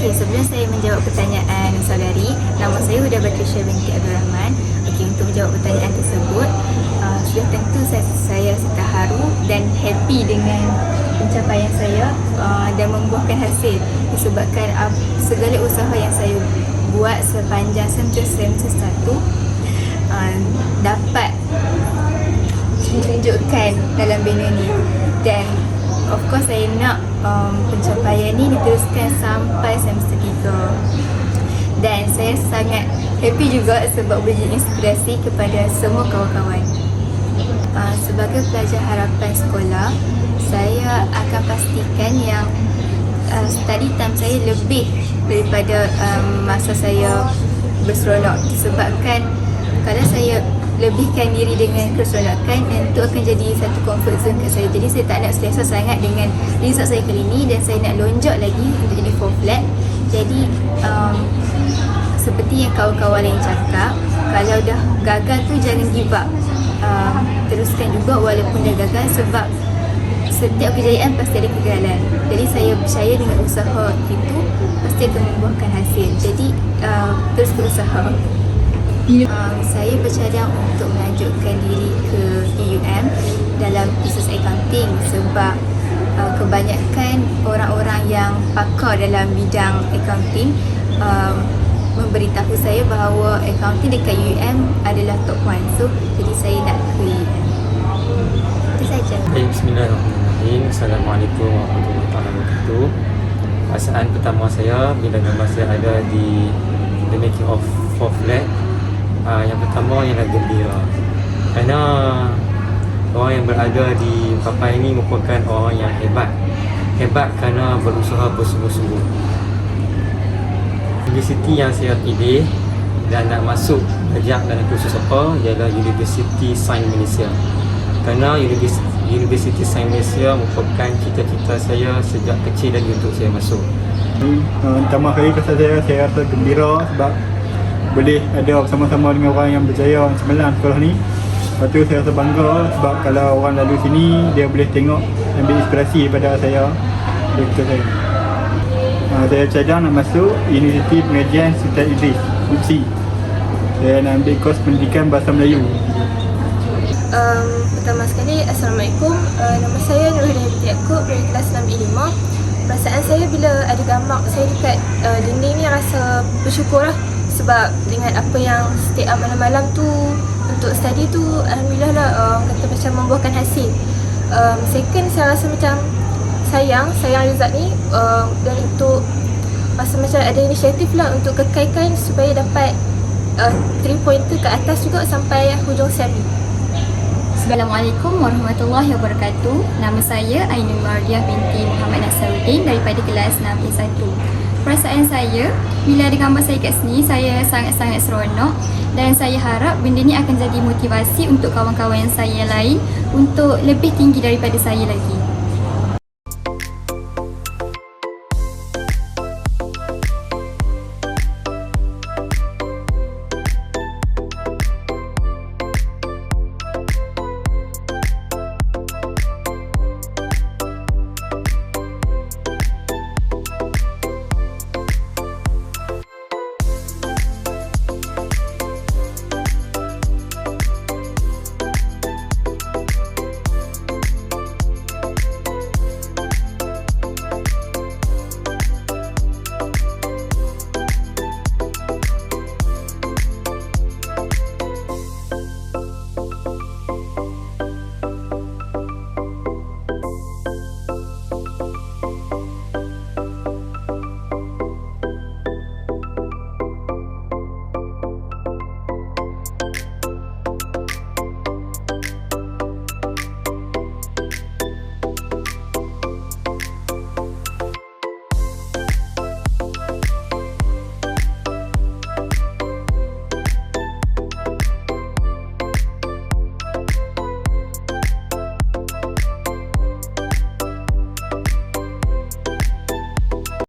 Okey, sebelum saya menjawab pertanyaan saudari, nama saya Huda Patricia binti Abdul Rahman. Okey, untuk menjawab pertanyaan tersebut, uh, sudah tentu saya, saya rasa terharu dan happy dengan pencapaian saya uh, dan membuahkan hasil disebabkan uh, segala usaha yang saya buat sepanjang semester semester satu uh, dapat ditunjukkan dalam bina ni dan of course saya nak um, pencapaian ni diteruskan sampai semester 3 dan saya sangat happy juga sebab boleh inspirasi kepada semua kawan-kawan. Uh, sebagai pelajar harapan sekolah saya akan pastikan yang uh, study time saya lebih daripada um, masa saya berseronok. Disebabkan kalau saya lebihkan diri dengan keseronokan dan itu akan jadi satu comfort zone kat saya. Jadi saya tak nak selesa sangat dengan result saya kali ni dan saya nak lonjak lagi untuk jadi full flat. Jadi um, seperti yang kawan-kawan lain cakap kalau dah gagal tu jangan give up. Um, teruskan juga walaupun dah gagal sebab setiap kejayaan pasti ada kegagalan. Jadi saya percaya dengan usaha itu pasti akan membuahkan hasil. Jadi uh, terus berusaha Um, saya bercadang untuk melanjutkan diri ke UUM dalam business accounting sebab uh, kebanyakan orang-orang yang pakar dalam bidang accounting um, memberitahu saya bahawa accounting dekat UUM adalah top one. So, jadi saya nak ke UUM. Itu saja. Baik, Bismillahirrahmanirrahim. Assalamualaikum warahmatullahi wabarakatuh. Perasaan pertama saya bila gambar saya ada di the making of four flat. Uh, yang pertama ialah gembira. Kerana orang yang berada di papai ini merupakan orang yang hebat. Hebat kerana berusaha bersungguh-sungguh. Universiti yang saya pilih dan nak masuk belajar dalam kursus apa ialah University Sains Malaysia. Kerana Universiti, University Sains Malaysia merupakan cita-cita saya sejak kecil lagi untuk saya masuk. Uh, pertama kali kesan saya, saya rasa gembira sebab boleh ada bersama-sama dengan orang yang berjaya yang cemerlang sekolah ni Lepas tu saya rasa bangga sebab kalau orang lalu sini dia boleh tengok ambil inspirasi daripada saya Doktor saya uh, Saya cadang nak masuk Universiti Pengajian Sultan Idris UPSI Saya nak ambil kos pendidikan Bahasa Melayu Um, pertama sekali, Assalamualaikum. Uh, nama saya Nurhidayah Binti Yaakob dari kelas 6B5. Perasaan saya bila ada gambar saya dekat uh, dinding ni rasa bersyukur lah. Sebab dengan apa yang stay up malam-malam tu untuk study tu Alhamdulillah lah uh, kata macam membuahkan hasil. Um, second, saya rasa macam sayang, sayang result ni uh, dan untuk rasa macam ada inisiatif lah untuk kekalkan supaya dapat uh, 3 pointer ke atas juga sampai hujung semi. Assalamualaikum warahmatullahi wabarakatuh. Nama saya Ainul Mardiah binti Muhammad Nasaruddin daripada kelas 6A1. Perasaan saya bila ada gambar saya kat sini, saya sangat-sangat seronok dan saya harap benda ni akan jadi motivasi untuk kawan-kawan saya lain untuk lebih tinggi daripada saya lagi.